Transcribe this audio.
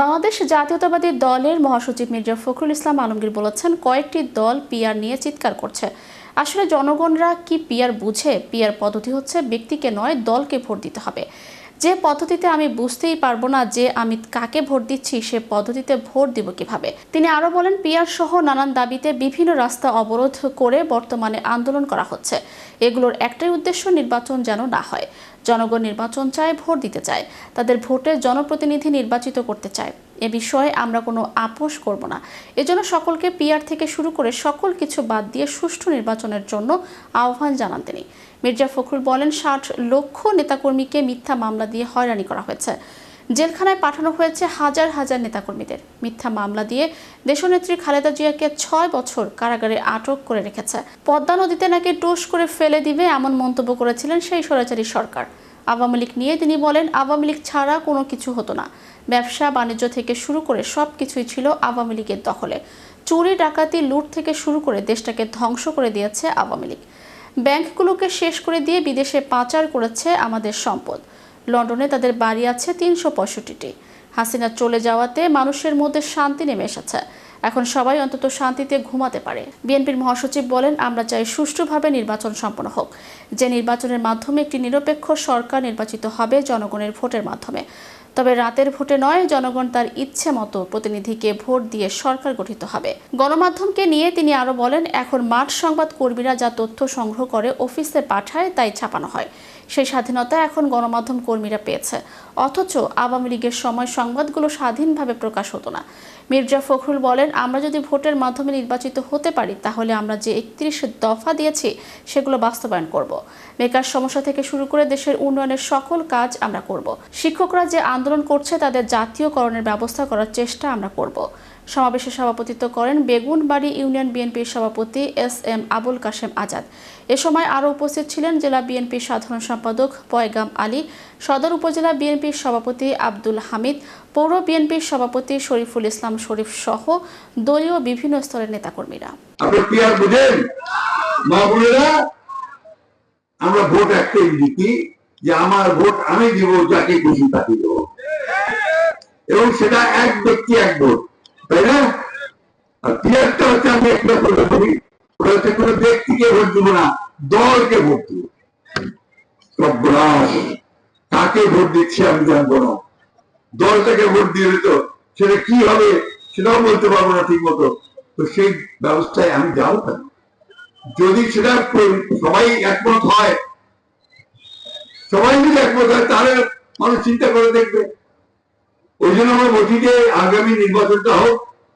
বাংলাদেশ জাতীয়তাবাদী দলের মহাসচিব মির্জা ফখরুল ইসলাম আলমগীর বলেছেন, কয়েকটি দল পিয়ার নিয়ে চিৎকার করছে। আসলে জনগণরা কি পিয়ার বুঝে? পিয়ার পদ্ধতি হচ্ছে ব্যক্তিকে নয়, দলকে ভোট দিতে হবে। যে পদ্ধতিতে আমি বুঝতেই পারব না যে আমি কাকে ভোট দিচ্ছি, সে পদ্ধতিতে ভোট দিব কীভাবে? তিনি আরও বলেন পিয়ার সহ নানান দাবিতে বিভিন্ন রাস্তা অবরোধ করে বর্তমানে আন্দোলন করা হচ্ছে। এগুলোর একটাই উদ্দেশ্য নির্বাচন যেন না হয়। জনগণ নির্বাচন চায়, ভোট দিতে চায়। তাদের ভোটে জনপ্রতিনিধি নির্বাচিত করতে চায়। এ বিষয়ে আমরা কোনো আপোষ করব না। এজন্য সকলকে পিআর থেকে শুরু করে সকল কিছু বাদ দিয়ে সুষ্ঠু নির্বাচনের জন্য আহ্বান জানান তিনি। মির্জা ফখরুল বলেন, ষাট লক্ষ নেতাকর্মীকে মিথ্যা মামলা দিয়ে হয়রানি করা হয়েছে। জেলখানায় পাঠানো হয়েছে হাজার হাজার নেতাকর্মীদের। মিথ্যা মামলা দিয়ে দেশনেত্রী খালেদা জিয়াকে ছয় বছর কারাগারে আটক করে রেখেছে। পদ্মা নদীতে নাকি টোস করে ফেলে দিবে এমন মন্তব্য করেছিলেন সেই স্বৈরাচারী সরকার। আওয়ামী লীগ নিয়ে তিনি বলেন, আওয়ামী লীগ ছাড়া কোনো কিছু হতো না। ব্যবসা, বাণিজ্য থেকে শুরু করে সব কিছুই ছিল আওয়ামী লীগের দখলে। চুরি, ডাকাতি, লুট থেকে শুরু করে দেশটাকে ধ্বংস করে দিয়েছে আওয়ামী লীগ। ব্যাংকগুলোকে শেষ করে দিয়ে বিদেশে পাচার করেছে আমাদের সম্পদ। লন্ডনে তাদের বাড়ি আছে তিনশো পঁয়ষট্টিটি। হাসিনা চলে যাওয়াতে মানুষের মধ্যে শান্তি নেমে এসেছে। এখন সবাই অন্তত শান্তিতে ঘুমাতে পারে। বিএনপির মহাসচিব বলেন, আমরা চাই সুষ্ঠুভাবে নির্বাচন সম্পন্ন হোক। যে নির্বাচনের মাধ্যমে একটি নিরপেক্ষ সরকার নির্বাচিত হবে জনগণের ভোটের মাধ্যমে। তবে রাতের ভোটে নয়, জনগণ তার ইচ্ছে মতো প্রতিনিধিকে ভোট দিয়ে সরকার গঠিত হবে। গণমাধ্যমকে নিয়ে তিনি আরও বলেন, এখন মাঠ সংবাদ কর্মীরা যা তথ্য সংগ্রহ করে অফিসে পাঠায়, তাই ছাপানো হয়। সেই স্বাধীনতা এখন গণমাধ্যম কর্মীরা পেয়েছে। অথচ আওয়ামী লীগের সময় সংবাদগুলো স্বাধীনভাবে প্রকাশ হতো না। মির্জা ফখরুল বলেন, আমরা যদি ভোটের মাধ্যমে নির্বাচিত হতে পারি, তাহলে আমরা যে একত্রিশ দফা দিয়েছি, সেগুলো বাস্তবায়ন করব। বেকার সমস্যা থেকে শুরু করে দেশের উন্নয়নের সকল কাজ আমরা করব। শিক্ষকরা যে আন্দোলন করছে, তাদের জাতীয়করণের ব্যবস্থা করার চেষ্টা আমরা করব। সমাবেশে সভাপতিত্ব করেন বেগুনবাড়ি ইউনিয়ন বিএনপির সভাপতি এস এম আবুল কাশেম আজাদ। এ সময় আরও উপস্থিত ছিলেন জেলা বিএনপির সাধারণ সম্পাদক পয়গাম আলী, সদর উপজেলা বিএনপির সভাপতি আব্দুল হামিদ, পৌর বিএনপির সভাপতি শরীফুল ইসলাম শরীফ সহ দলীয় বিভিন্ন স্তরের নেতাকর্মীরা। আমরা ভোট একটাই দিচ্ছি যে আমার ভোট আমি দিব, যাকে খুশি তাকে দেব। এবং সেটা এক ব্যক্তি এক ভোট, তাই না? আর পিয়ারটা হচ্ছে আমি একটা বলি, ওটা হচ্ছে কোনো ব্যক্তিকে ভোট দিব না, দলকে ভোট দিব। কাকে ভোট দিচ্ছি আমি জানব না। দলটাকে ভোট দিয়ে দিত, সেটা কি হবে সেটাও বলতে পারব না ঠিক মতো তো সেই ব্যবস্থায় আমি যাব কেন? যদি সেটা সবাই একমত হয়, সবাই যদি একমত হয়, তাহলে মানুষ চিন্তা করে দেখবে। ওই জন্য আমরা বলছি যে আগামী নির্বাচনটা হোক